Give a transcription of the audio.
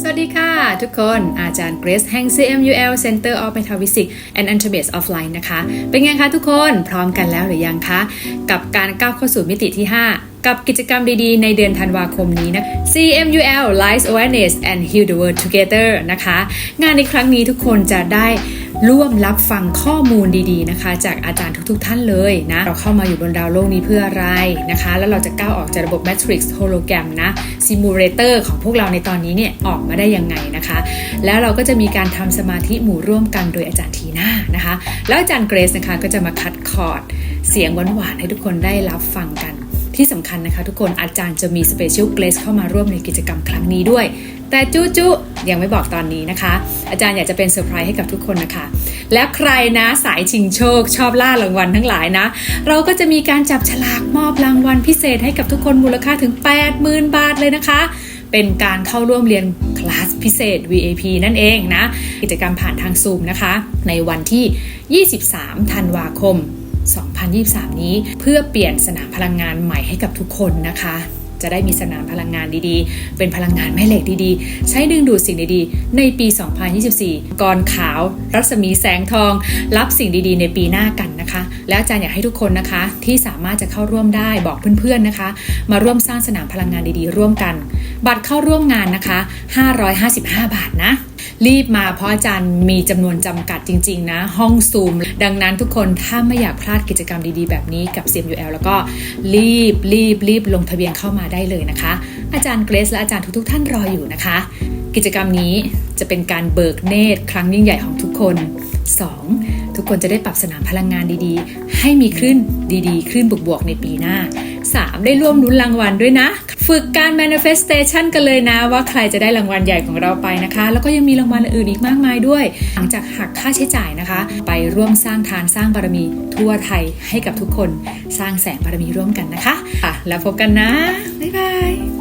สวัสดีค่ะ ทุกคนอาจารย์เกรซแห่ง CMUL Center of Metaphysics and Intermediate Offline นะคะ เป็นไงคะทุกคนพร้อมกันแล้วหรือยังคะ กับการก้าวเข้าสู่มิติที่ 5กับกิจกรรมดีๆ ในเดือนธันวาคมนี้นะ CMUL Life Awareness and Heal the World Together นะคะ งานในครั้งนี้ทุกคนจะได้ ร่วมรับฟังข้อมูลดีๆนะคะ จากอาจารย์ทุกๆ ท่านเลยนะ เราเข้ามาอยู่บนดาวโลกนี้เพื่ออะไรนะคะ แล้วเราจะก้าวออกจากระบบ Matrix Hologram นะ Simulator ของพวกเราในตอนนี้เนี่ยออกมาได้ยังไงนะคะ แล้วเราก็จะมีการทำสมาธิหมู่ร่วมกันโดยอาจารย์ทีน่านะคะ แล้วอาจารย์เกรซนะคะก็จะมาคัดคอร์ดเสียงหวานๆให้ทุกคนได้รับฟังกัน ที่สำคัญนะคะทุกคนอาจารย์จะมีสเปเชียลเกรสเข้ามาร่วมในกิจกรรมครั้งนี้ด้วย แต่จุจุยังไม่บอกตอนนี้นะคะ อาจารย์อยากจะเป็นเซอร์ไพรส์ให้กับทุกคนนะคะ และใครนะสายชิงโชค ชอบล่ารางวัลทั้งหลายนะ เราก็จะมีการจับฉลากมอบรางวัลพิเศษให้กับทุกคนมูลค่าถึง 80,000 บาทเลยนะคะเป็นการเข้าร่วมเรียนคลาสพิเศษ VAP นั่นเองนะ กิจกรรมผ่านทางซูมนะคะ ในวันที่ 23 ธันวาคม 2023 นี้ เพื่อเปลี่ยนสนามพลังงานใหม่ให้กับทุกคนนะคะ จะได้มีสนามพลังงานดีๆ เป็นพลังงานแม่เหล็กดีๆ ใช้ดึงดูดสิ่งดีๆ ในปี 2024ก่อนขาว รัศมีแสงทอง รับสิ่งดีๆ ในปีหน้ากันนะคะ และอาจารย์อยากให้ทุกคนนะคะ ที่สามารถจะเข้าร่วมได้บอกเพื่อนๆนะคะ มาร่วมสร้างสนามพลังงานดีๆ ร่วมกัน บัตรเข้าร่วมงานนะคะ 555 บาทนะ รีบมาเพราะอาจารย์มีจำนวนจำกัดจริง ๆ นะ ห้องซูม ดังนั้นทุกคนถ้าไม่อยากพลาดกิจกรรมดี ๆ แบบนี้กับ CMUL แล้วก็รีบรีบรีบลงทะเบียนเข้ามาได้เลยนะคะ อาจารย์เกรซและอาจารย์ทุกๆ ท่านรออยู่นะคะ กิจกรรมนี้จะเป็นการเบิกเนตรครั้งยิ่งใหญ่ของทุกคน 2. ทุกคนจะได้ปรับสนามพลังงานดีๆ ให้มีคลื่นดีๆ คลื่นบวกๆในปีหน้า 3. ได้ร่วมลุ้นรางวัลด้วยนะ ฝึกการ manifestation กันเลยนะว่าใครจะได้รางวัลใหญ่ของเราไปนะคะ แล้วก็ยังมีรางวัลอื่นอีกมากมายด้วย หลังจากหักค่าใช้จ่ายนะคะ ไปร่วมสร้างทานสร้างบารมีทั่วไทยให้กับทุกคน สร้างแสงบารมีร่วมกันนะคะอะแล้วพบกันนะ บ๊ายบาย